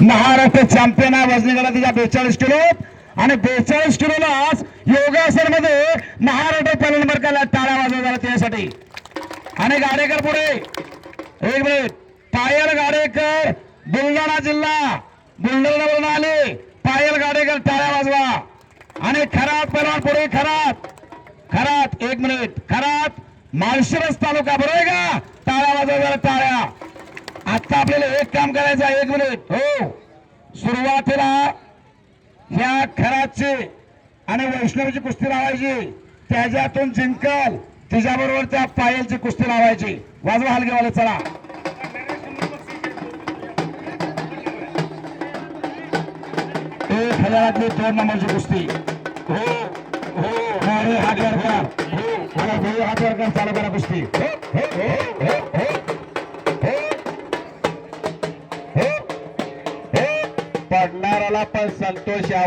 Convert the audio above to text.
Maharashtra champion आहे. वजनी तिच्या बेचाळीस किलो. आणि बेचाळीस किलोलाच योगासनमध्ये महाराष्ट्र पहिला नंबर केला टाळ्या वाजवला त्यासाठी. आणि गाडेकर पुढे. एक मिनिट पायल गाडेकर बुलढाणा जिल्हा. बुलढाणावरून आले. पायल गाडेकर टाळ्या वाजवा. आणि खरात पहिलवान पुढे खरात. खरात एक मिनिट खरात माळशिरस तालुका. बरोबर आहे का? टाळ्या वाजवला टाळ्या आता आपल्याला एक काम करायचं आहे एक मिनिट हो. सुरुवातीला ह्या खराचे आणि वैष्णवीची कुस्ती लावायची. त्याच्यातून जिंकल. तिच्याबरोबर त्या पायलची कुस्ती लावायची. वाजवा हलगेवाले चला. एक हजारातली दोन नंबरची कुस्ती. हो हो. हात वर करा. हो मला भाऊ हात वर करा. चालू करा कुस्ती. हो हो हो हो हो. पडणाराला पण संतोष यावा.